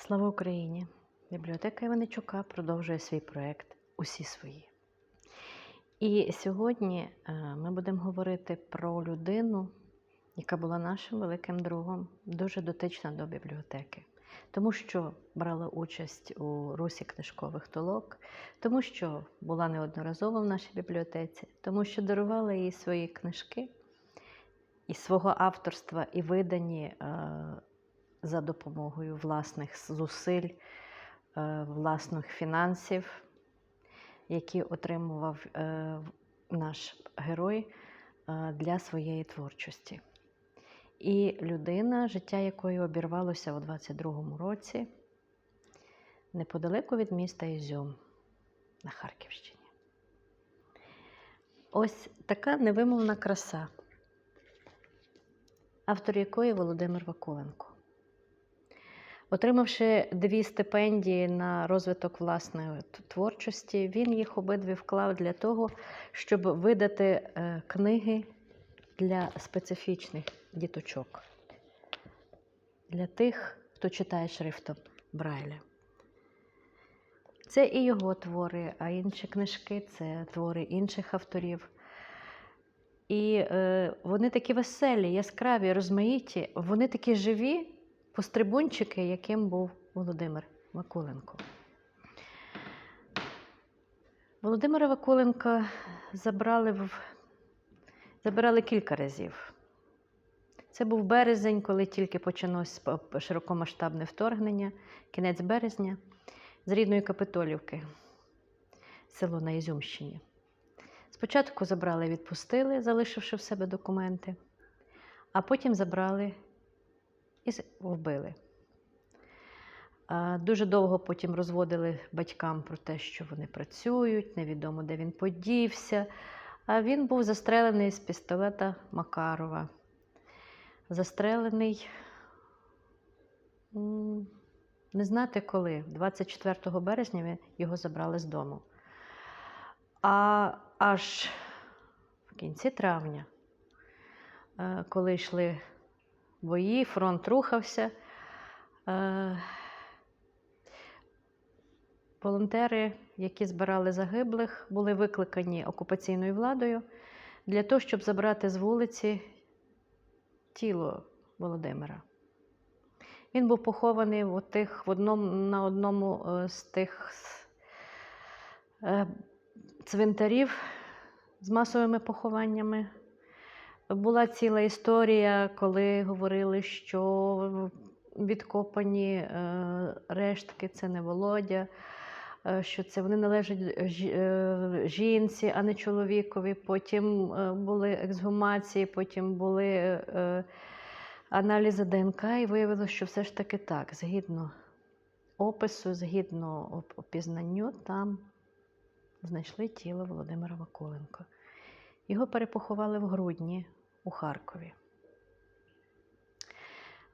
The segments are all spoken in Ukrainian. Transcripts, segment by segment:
Слава Україні! Бібліотека Іваничука продовжує свій проєкт Усі свої. І сьогодні е, ми будемо говорити про людину, яка була нашим великим другом, дуже дотична до бібліотеки, тому що брала участь у русі книжкових толок, тому що була неодноразово в нашій бібліотеці, тому що дарувала їй свої книжки і свого авторства, і видані е, за допомогою власних зусиль, е, власних фінансів, які отримував е, наш герой е, для своєї творчості. І людина, життя якої обірвалося у 22-му році, неподалеку від міста Ізюм на Харківщині. Ось така невимовна краса, автор якої Володимир Вакуленко. Отримавши дві стипендії на розвиток власної творчості, він їх обидві вклав для того, щоб видати е, книги для специфічних діточок, для тих, хто читає шрифтом Брайля. Це і його твори, а інші книжки це твори інших авторів. І е, вони такі веселі, яскраві, розмаїті, вони такі живі пострибунчики, яким був Володимир Вакуленко. Володимира Вакуленка забрали, в... забирали кілька разів. Це був березень, коли тільки почалось широкомасштабне вторгнення, кінець березня, з рідної Капитолівки, село на Ізюмщині. Спочатку забрали, відпустили, залишивши в себе документи, а потім забрали і вбили. Дуже довго потім розводили батькам про те, що вони працюють, невідомо, де він подівся. А він був застрелений з пістолета Макарова. Застрелений не знати коли, 24 березня ви- його забрали з дому. А аж в кінці травня, е, коли йшли бої, фронт рухався. Е, Волонтери, які збирали загиблих, були викликані окупаційною владою для того, щоб забрати з вулиці тіло Володимира. Він був похований в отих, в одному, на одному е, з тих е, цвинтарів з масовими похованнями. Була ціла історія, коли говорили, що відкопані е, рештки це не Володя, е, що це вони належать е, жінці, а не чоловікові. Потім були ексгумації, потім були аналізи ДНК, і виявилося, що все ж таки так, згідно опису, згідно опізнанню, там знайшли тіло Володимира Вакуленка. Його перепоховали в грудні у Харкові.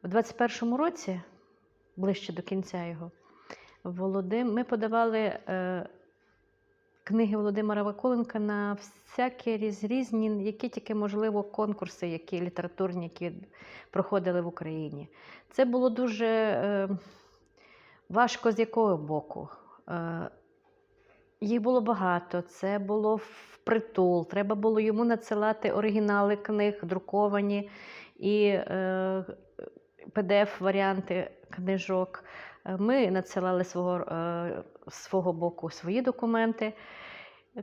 У 21-му році, ближче до кінця його, Володим... ми подавали е, книги Володимира Вакуленка на всякі різ... різні, які тільки можливо конкурси, які літературні, які проходили в Україні. Це було дуже е, важко з якого боку. Е, їх було багато, це було впритул. Треба було йому надсилати оригінали книг, друковані і е, PDF-варіанти книжок. Е, Ми надсилали свого, е, свого боку свої документи.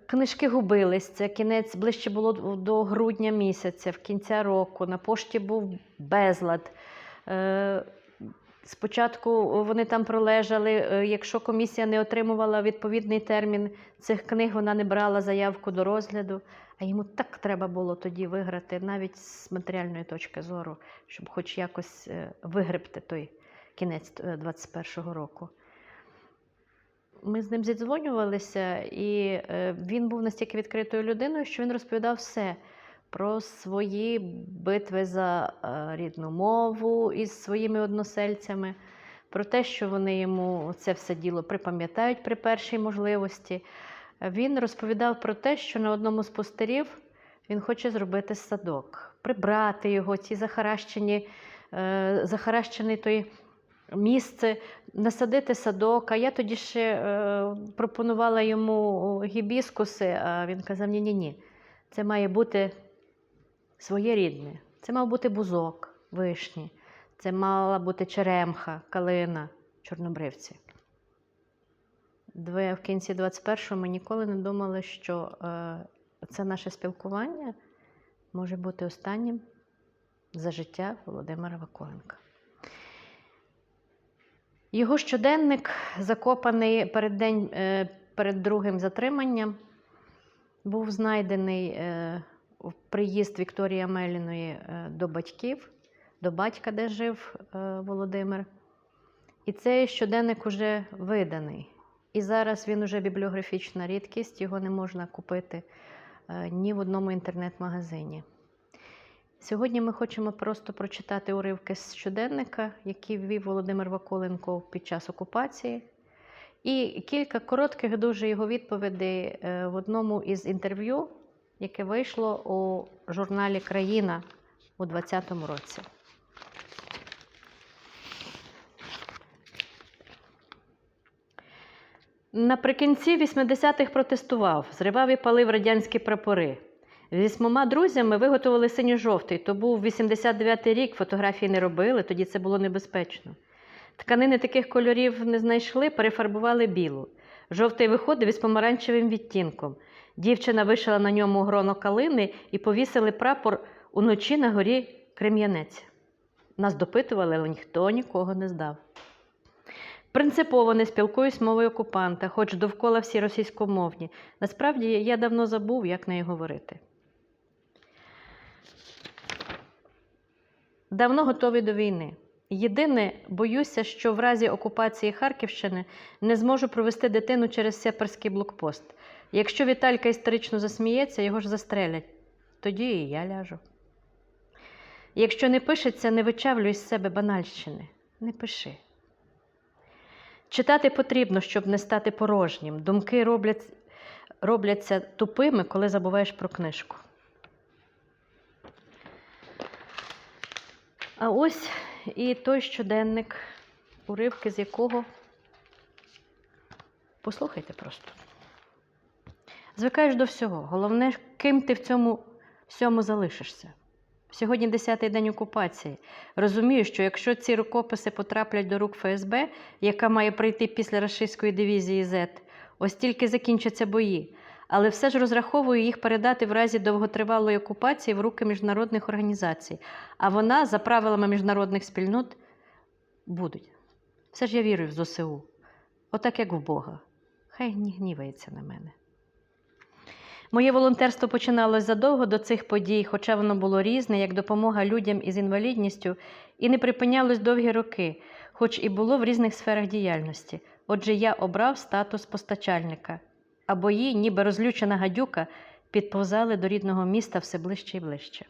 Книжки губились. Це кінець ближче було до грудня місяця, в кінця року. На пошті був безлад. Е, Спочатку вони там пролежали. е, Якщо комісія не отримувала відповідний термін цих книг, вона не брала заявку до розгляду. А йому так треба було тоді виграти, навіть з матеріальної точки зору, щоб хоч якось е, вигребти той кінець е, 21-го року. Ми з ним зідзвонювалися, і е, він був настільки відкритою людиною, що він розповідав все про свої битви за е, рідну мову із своїми односельцями, про те, що вони йому це все діло припам'ятають при першій можливості. Він розповідав про те, що на одному з пустирів він хоче зробити садок, прибрати його, ті захаращені, е, захаращений той місце, насадити садок. А я тоді ще е, пропонувала йому гібіскуси, а він казав: ні, ні, ні, це має бути своєрідне. Це мав бути бузок, вишні, це мала бути черемха, калина, чорнобривці. В кінці 21-го ми ніколи не думали, що е, це наше спілкування може бути останнім за життя Володимира Вакуленка. Його щоденник, закопаний перед, день, е, перед другим затриманням, був знайдений е, приїзд Вікторії Амеліної е, до батьків, до батька, де жив е, Володимир. І цей щоденник уже виданий. І зараз він уже бібліографічна рідкість, його не можна купити е, ні в одному інтернет-магазині. Сьогодні ми хочемо просто прочитати уривки з щоденника, який ввів Володимир Вакуленко під час окупації, і кілька коротких дуже його відповідей в одному із інтерв'ю, яке вийшло у журналі Країна у 2020 році. Наприкінці 80-х протестував, зривав і палив радянські прапори. Вісьмома друзями виготовили синьо-жовтий, то був 89-й рік, фотографії не робили, тоді це було небезпечно. Тканини таких кольорів не знайшли, перефарбували білу. Жовтий виходив із помаранчевим відтінком. Дівчина вишила на ньому гроно калини і повісили прапор уночі на горі Крем'янець. Нас допитували, але ніхто нікого не здав. Принципово не спілкуюсь мовою окупанта, хоч довкола всі російськомовні. Насправді я давно забув, як нею говорити. Давно готові до війни. Єдине, боюся, що в разі окупації Харківщини не зможу провести дитину через сепарський блокпост. Якщо Віталька історично засміється, його ж застрелять. Тоді і я ляжу. Якщо не пишеться, не вичавлюй з себе банальщини. Не пиши. Читати потрібно, щоб не стати порожнім. Думки роблять, робляться тупими, коли забуваєш про книжку. А ось і той щоденник, уривки з якого послухайте просто. Звикаєш до всього. Головне, ким ти в цьому всьому залишишся. Сьогодні 10-й день окупації. Розумію, що якщо ці рукописи потраплять до рук ФСБ, яка має прийти після рашистської дивізії Z, ось тільки закінчаться бої. Але все ж розраховую їх передати в разі довготривалої окупації в руки міжнародних організацій. А вона, за правилами міжнародних спільнот, будуть. Все ж я вірю в ЗСУ. Отак, як в Бога. Хай гнівається на мене. Моє волонтерство починалось задовго до цих подій, хоча воно було різне, як допомога людям із інвалідністю, і не припинялось довгі роки, хоч і було в різних сферах діяльності. Отже, я обрав статус постачальника, а бої, ніби розлючена гадюка, підповзали до рідного міста все ближче і ближче.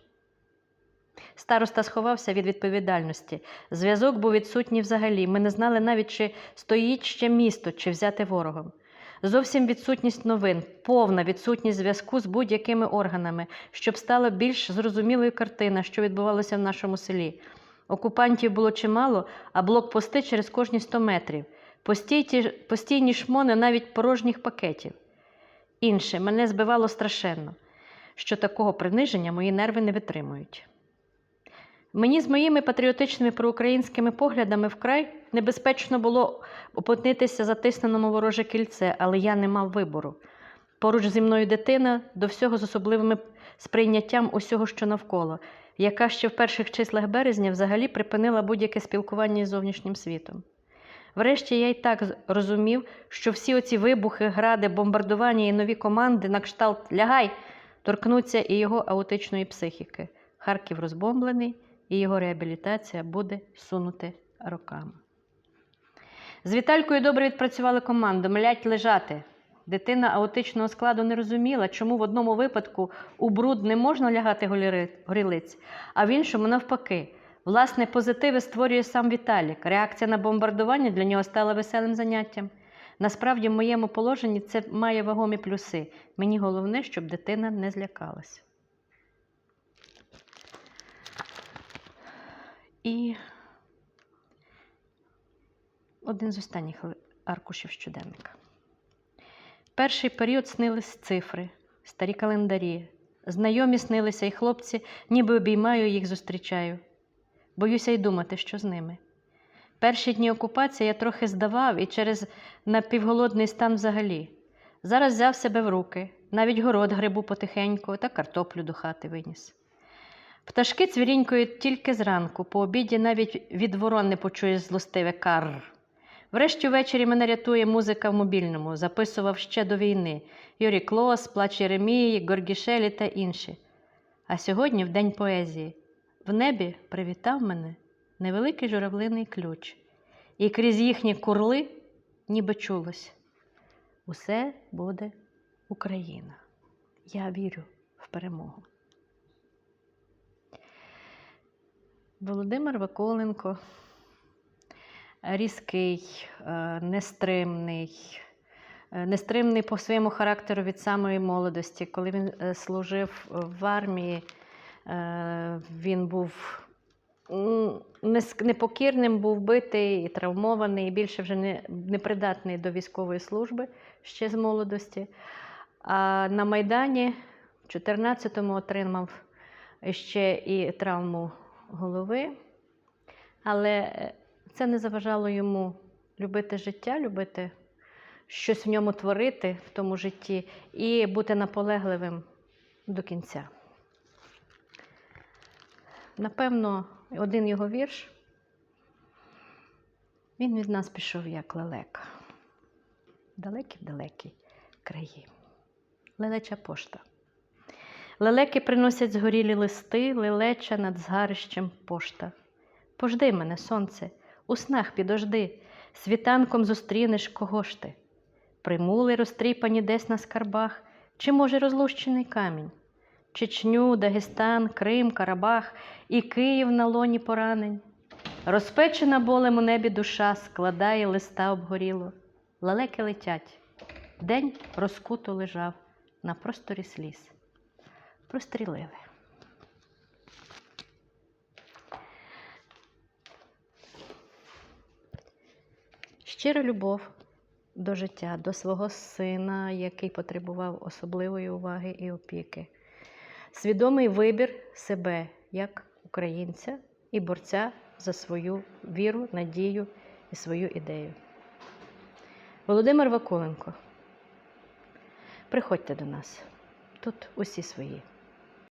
Староста сховався від відповідальності. Зв'язок був відсутній взагалі. Ми не знали навіть, чи стоїть ще місто, чи взяти ворогом. Зовсім відсутність новин, повна відсутність зв'язку з будь-якими органами, щоб стала більш зрозумілою картина, що відбувалося в нашому селі. Окупантів було чимало, а блокпости через кожні 100 метрів. Постійні, шмони навіть порожніх пакетів. Інше мене збивало страшенно, що такого приниження мої нерви не витримують. Мені з моїми патріотичними проукраїнськими поглядами вкрай небезпечно було опинитися затисненому вороже кільце, але я не мав вибору. Поруч зі мною дитина до всього з особливим сприйняттям усього, що навколо, яка ще в перших числах березня взагалі припинила будь-яке спілкування із зовнішнім світом. Врешті я й так розумів, що всі оці вибухи, гради, бомбардування і нові команди на кшталт лягай торкнуться і його аутичної психіки. Харків розбомблений, і його реабілітація буде сунути роками. З Віталькою добре відпрацювали команду, млять лежати. Дитина аутичного складу не розуміла, чому в одному випадку у бруд не можна лягати горілиць, а в іншому навпаки. Власне, позитиви створює сам Віталік. Реакція на бомбардування для нього стала веселим заняттям. Насправді, в моєму положенні це має вагомі плюси. Мені головне, щоб дитина не злякалась. І один з останніх аркушів щоденника. Перший період снились цифри, старі календарі. Знайомі снилися і хлопці, ніби обіймаю їх, зустрічаю. Боюся й думати, що з ними. Перші дні окупації я трохи здавав і через напівголодний стан взагалі. Зараз взяв себе в руки, навіть город грибу потихеньку та картоплю до хати виніс. Пташки цвірінькають тільки зранку, по обіді навіть від ворон не почуєш злостиве карр. Врешті ввечері мене рятує музика в мобільному, записував ще до війни Юрій Клос, Плач Єремії, Горгішелі та інші. А сьогодні, в День поезії, в небі привітав мене невеликий журавлиний ключ, і крізь їхні курли ніби чулось. Усе буде Україна. Я вірю в перемогу. Володимир Ваколенко різкий, е, нестримний, е, нестримний по своєму характеру від самої молодості. Коли він е, служив в армії, він був непокірним, був битий і травмований, і більше вже не, непридатний до військової служби ще з молодості. А на Майдані в 14-му отримав ще і травму голови, але це не заважало йому любити життя, любити щось в ньому творити в тому житті і бути наполегливим до кінця. Напевно, один його вірш. Він від нас пішов як лелека. Далекі-далекі краї. Лелеча пошта. Лелеки приносять згорілі листи, лелеча над згарищем пошта. Пожди мене, сонце, у снах підожди, світанком зустрінеш кого ж ти. Примули розтріпані десь на скарбах, чи, може, розлущений камінь, Чечню, Дагестан, Крим, Карабах і Київ на лоні поранень. Розпечена болем у небі душа складає листа обгоріло. Лелеки летять. День розкуто лежав на просторі сліз. Прострілили. Щира любов до життя, до свого сина, який потребував особливої уваги і опіки. Свідомий вибір себе як українця і борця за свою віру, надію і свою ідею. Володимир Вакуленко. Приходьте до нас. Тут усі свої.